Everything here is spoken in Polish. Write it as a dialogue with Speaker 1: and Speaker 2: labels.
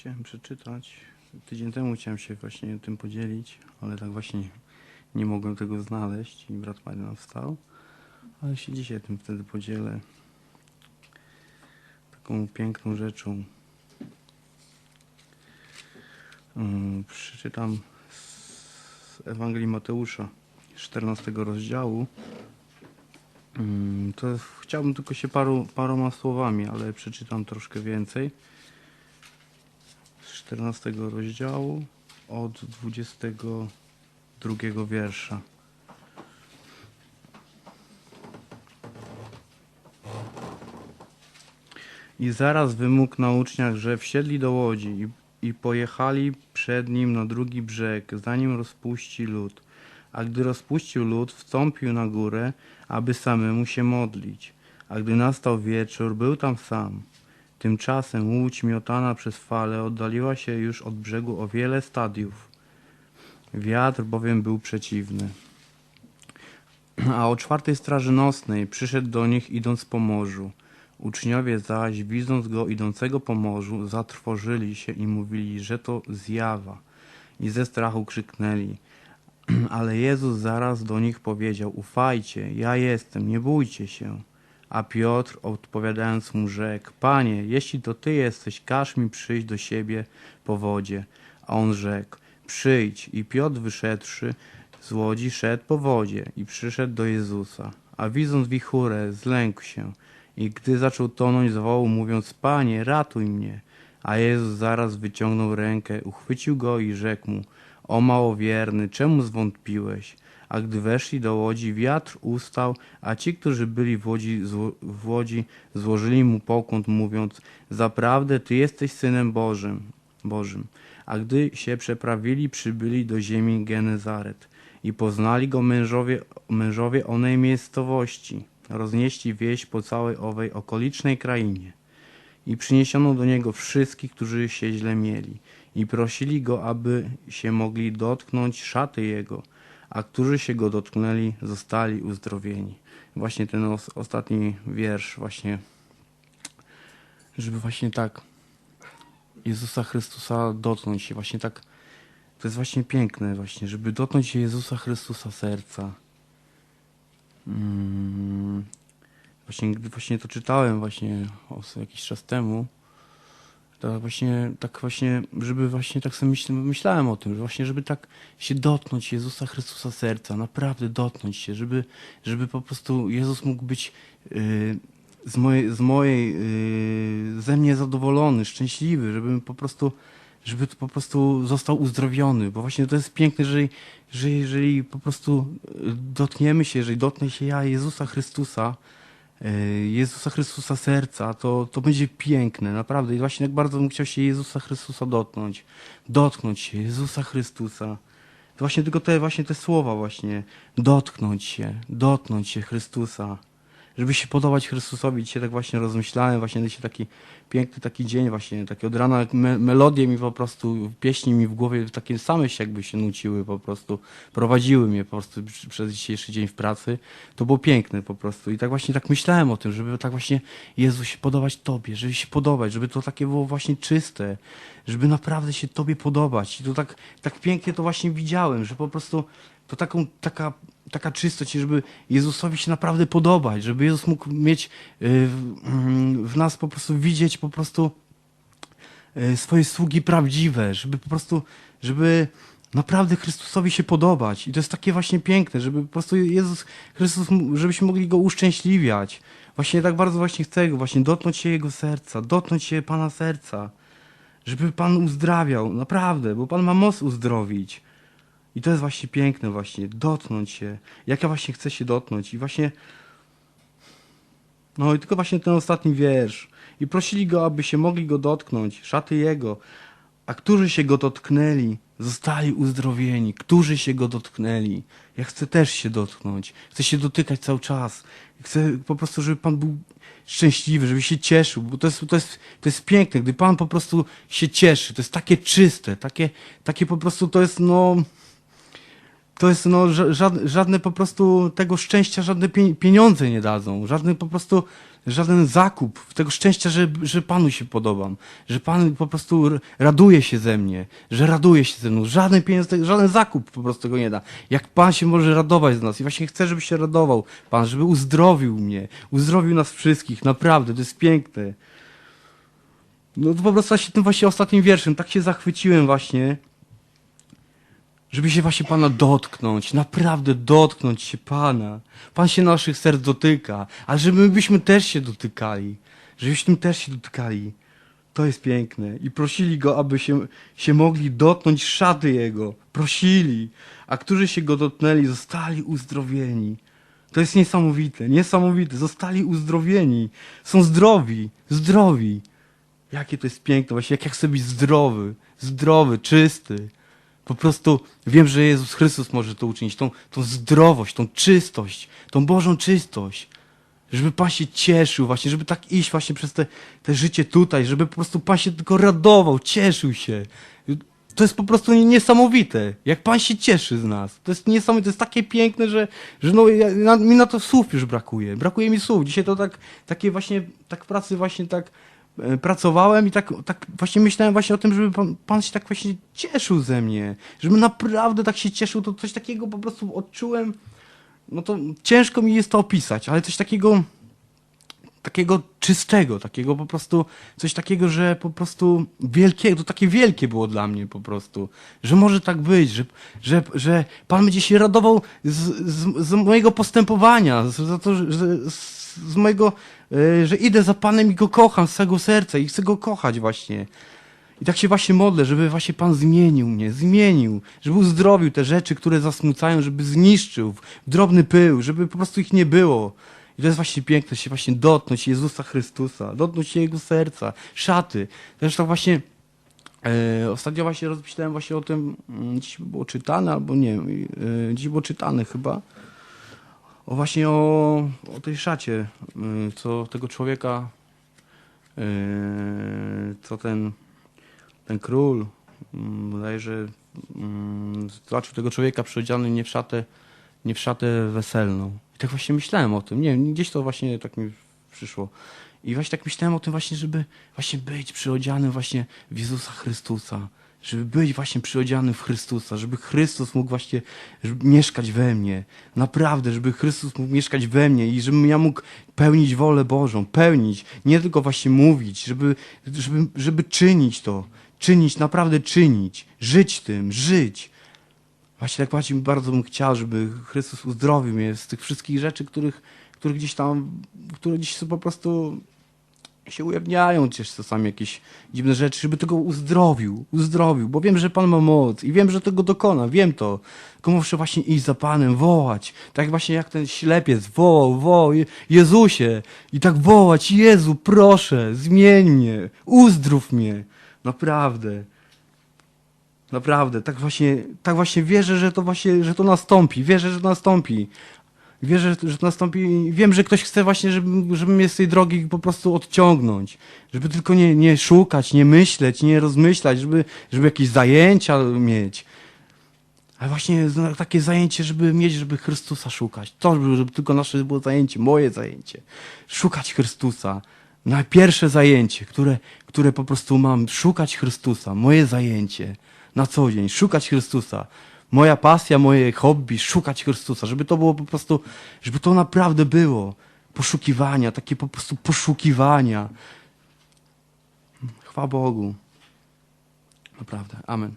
Speaker 1: chciałem przeczytać. Tydzień temu chciałem się właśnie tym podzielić, ale tak właśnie nie mogłem tego znaleźć i brat Marian wstał. Ale się dzisiaj tym wtedy podzielę. Taką piękną rzeczą. Ym, Przeczytam z Ewangelii Mateusza, 14 rozdziału. Ym, To chciałbym tylko się paru, paroma słowami, ale przeczytam troszkę więcej. Z 14 rozdziału od 22 wiersza. I zaraz wymógł na uczniach, że wsiedli do łodzi i, i pojechali przed nim na drugi brzeg, zanim rozpuści lud. A gdy rozpuścił lud, wstąpił na górę, aby samemu się modlić. A gdy nastał wieczór, był tam sam. Tymczasem łódź miotana przez fale oddaliła się już od brzegu o wiele stadiów. Wiatr bowiem był przeciwny. A o czwartej straży nocnej przyszedł do nich idąc po morzu. Uczniowie zaś, widząc go idącego po morzu, zatrwożyli się i mówili, że to zjawa. I ze strachu krzyknęli. Ale Jezus zaraz do nich powiedział: Ufajcie, ja jestem, nie bójcie się. A Piotr odpowiadając mu rzekł: Panie, jeśli to ty jesteś, każ mi przyjść do siebie po wodzie. A on rzekł: Przyjdź. I Piotr wyszedłszy z łodzi, szedł po wodzie i przyszedł do Jezusa. A widząc wichurę, zlękł się. I gdy zaczął tonąć, zawołał, mówiąc: Panie, ratuj mnie. A Jezus zaraz wyciągnął rękę, uchwycił go i rzekł mu: O małowierny, czemu zwątpiłeś? A gdy weszli do łodzi, wiatr ustał, a ci, którzy byli w łodzi, zło, w łodzi złożyli mu pokłon, mówiąc: Zaprawdę ty jesteś synem Bożym. Bożym. A gdy się przeprawili, przybyli do ziemi Genezaret i poznali go mężowie, mężowie onej miejscowości. Roznieśli wieść po całej owej okolicznej krainie. I przyniesiono do niego wszystkich, którzy się źle mieli, i prosili go, aby się mogli dotknąć szaty jego, a którzy się go dotknęli, zostali uzdrowieni. Właśnie ten os- ostatni wiersz, właśnie, żeby właśnie tak Jezusa Chrystusa dotknąć się, właśnie tak, to jest właśnie piękne, właśnie, żeby dotknąć się Jezusa Chrystusa serca. Mm. Właśnie, gdy właśnie to czytałem właśnie jakiś czas temu, to właśnie, tak właśnie, żeby właśnie tak sobie myśl, myślałem o tym, że właśnie, żeby tak się dotknąć Jezusa Chrystusa serca, naprawdę dotknąć się, żeby, żeby po prostu Jezus mógł być y, z mojej, z mojej y, ze mnie zadowolony, szczęśliwy, żebym po prostu, żeby po prostu został uzdrowiony, bo właśnie to jest piękne, jeżeli, że jeżeli po prostu dotkniemy się, jeżeli dotknę się ja Jezusa Chrystusa, Jezusa Chrystusa serca, to, to będzie piękne, naprawdę. I właśnie tak bardzo bym chciał się Jezusa Chrystusa dotknąć. Dotknąć się Jezusa Chrystusa. Właśnie tylko te, właśnie te słowa właśnie. Dotknąć się, dotknąć się Chrystusa. Żeby się podobać Chrystusowi. Dzisiaj tak właśnie rozmyślałem, właśnie dzisiaj taki piękny taki dzień właśnie, takie od rana me melodie mi po prostu, pieśni mi w głowie takie same się jakby się nuciły po prostu, prowadziły mnie po prostu przez dzisiejszy dzień w pracy. To było piękne po prostu i tak właśnie tak myślałem o tym, żeby tak właśnie Jezu się podobać Tobie, żeby się podobać, żeby to takie było właśnie czyste, żeby naprawdę się Tobie podobać. I to tak, tak pięknie to właśnie widziałem, że po prostu to taką, taka, taka czystość, żeby Jezusowi się naprawdę podobać, żeby Jezus mógł mieć y, w, mm, w nas po prostu widzieć po prostu y, swoje sługi prawdziwe, żeby po prostu, żeby naprawdę Chrystusowi się podobać. I to jest takie właśnie piękne, żeby po prostu Jezus Chrystus, żebyśmy mogli Go uszczęśliwiać. Właśnie tak bardzo właśnie chcę Go, właśnie dotknąć się Jego serca, dotknąć się Pana serca, żeby Pan uzdrawiał, naprawdę, bo Pan ma moc uzdrowić. I to jest właśnie piękne właśnie, dotknąć się. Jak ja właśnie chcę się dotknąć. I właśnie... No i tylko właśnie ten ostatni wiersz. I prosili go, aby się mogli go dotknąć, szaty jego. A którzy się go dotknęli, zostali uzdrowieni. Którzy się go dotknęli. Ja chcę też się dotknąć. Chcę się dotykać cały czas. Chcę po prostu, żeby Pan był szczęśliwy, żeby się cieszył, bo to jest, to jest, to jest piękne, gdy Pan po prostu się cieszy. To jest takie czyste, takie, takie po prostu to jest, no to jest no, ża- żadne, żadne po prostu tego szczęścia, żadne pie- pieniądze nie dadzą, żadny po prostu, żaden zakup tego szczęścia, że, że Panu się podobam, że Pan po prostu raduje się ze mnie, że raduje się ze mną, żaden pieniądz, żaden zakup po prostu tego nie da. Jak Pan się może radować z nas? I właśnie chcę, żeby się radował Pan, żeby uzdrowił mnie, uzdrowił nas wszystkich, naprawdę, to jest piękne. No to po prostu właśnie tym właśnie ostatnim wierszem. Tak się zachwyciłem właśnie, żeby się właśnie Pana dotknąć, naprawdę dotknąć się Pana. Pan się naszych serc dotyka, ale żeby my byśmy też się dotykali, żebyśmy też się dotykali. To jest piękne. I prosili Go, aby się, się mogli dotknąć szaty Jego. Prosili. A którzy się Go dotknęli, zostali uzdrowieni. To jest niesamowite, niesamowite. Zostali uzdrowieni. Są zdrowi, zdrowi. Jakie to jest piękne, właśnie jak ja chcę być zdrowy, zdrowy, czysty. Po prostu wiem, że Jezus Chrystus może to uczynić, tą, tą zdrowość, tą czystość, tą Bożą czystość. Żeby Pan się cieszył właśnie, żeby tak iść właśnie przez te, te życie tutaj, żeby po prostu Pan się tylko radował, cieszył się. To jest po prostu niesamowite, jak Pan się cieszy z nas. To jest niesamowite, to jest takie piękne, że, że no, ja, na, mi na to słów już brakuje. Brakuje mi słów. Dzisiaj to tak, takie właśnie, tak pracy właśnie tak pracowałem i tak, tak właśnie myślałem właśnie o tym, żeby pan, pan się tak właśnie cieszył ze mnie. Żeby naprawdę tak się cieszył, to coś takiego po prostu odczułem. No to ciężko mi jest to opisać, ale coś takiego takiego czystego, takiego po prostu, coś takiego, że po prostu wielkiego, to takie wielkie było dla mnie po prostu, że może tak być, że, że, że Pan będzie się radował z, z, z mojego postępowania, z, za to, że, z, z mojego, e, że idę za Panem i Go kocham z całego serca i chcę Go kochać właśnie. I tak się właśnie modlę, żeby właśnie Pan zmienił mnie, zmienił, żeby uzdrowił te rzeczy, które zasmucają, żeby zniszczył w drobny pył, żeby po prostu ich nie było. I to jest właśnie piękne, się właśnie dotknąć Jezusa Chrystusa, dotknąć Jego serca, szaty. Tak właśnie e, ostatnio właśnie rozmyślałem właśnie o tym, mm, dziś było czytane, albo nie e, dziś było czytane chyba, o właśnie o, o tej szacie, y, co tego człowieka, y, co ten, ten król, mm, bodajże, mm, zobaczył tego człowieka przyodziany nie w szatę, nie w szatę weselną. Tak właśnie myślałem o tym, nie wiem, gdzieś to właśnie tak mi przyszło. I właśnie tak myślałem o tym właśnie, żeby właśnie być przyodzianym właśnie w Jezusa Chrystusa. Żeby być właśnie przyodzianym w Chrystusa, żeby Chrystus mógł właśnie mieszkać we mnie. Naprawdę, żeby Chrystus mógł mieszkać we mnie i żebym ja mógł pełnić wolę Bożą, pełnić, nie tylko właśnie mówić, żeby, żeby, żeby czynić to, czynić, naprawdę czynić, żyć tym, żyć. Właśnie tak właśnie bardzo bym chciał, żeby Chrystus uzdrowił mnie z tych wszystkich rzeczy, których, których gdzieś tam, które gdzieś po prostu się ujawniają gdzieś czasami jakieś dziwne rzeczy, żeby tego uzdrowił, uzdrowił, bo wiem, że Pan ma moc i wiem, że tego dokona, wiem to. Tylko muszę właśnie iść za Panem, wołać. Tak właśnie jak ten ślepiec wołał, wołał, Je- Jezusie i tak wołać, Jezu, proszę, zmień mnie, uzdrów mnie. Naprawdę. Naprawdę, tak właśnie, tak właśnie wierzę, że to właśnie, że to nastąpi. Wierzę, że to nastąpi. Wierzę, że to nastąpi. Wiem, że ktoś chce właśnie, żeby, żeby mnie z tej drogi po prostu odciągnąć. Żeby tylko nie, nie szukać, nie myśleć, nie rozmyślać, żeby, żeby jakieś zajęcia mieć. Ale właśnie takie zajęcie, żeby mieć, żeby Chrystusa szukać. To, żeby tylko nasze było zajęcie, moje zajęcie. Szukać Chrystusa. Na pierwsze zajęcie, które, które po prostu mam, szukać Chrystusa. Moje zajęcie na co dzień, szukać Chrystusa. Moja pasja, moje hobby, szukać Chrystusa. Żeby to było po prostu, żeby to naprawdę było. Poszukiwania, takie po prostu poszukiwania. Chwała Bogu. Naprawdę. Amen.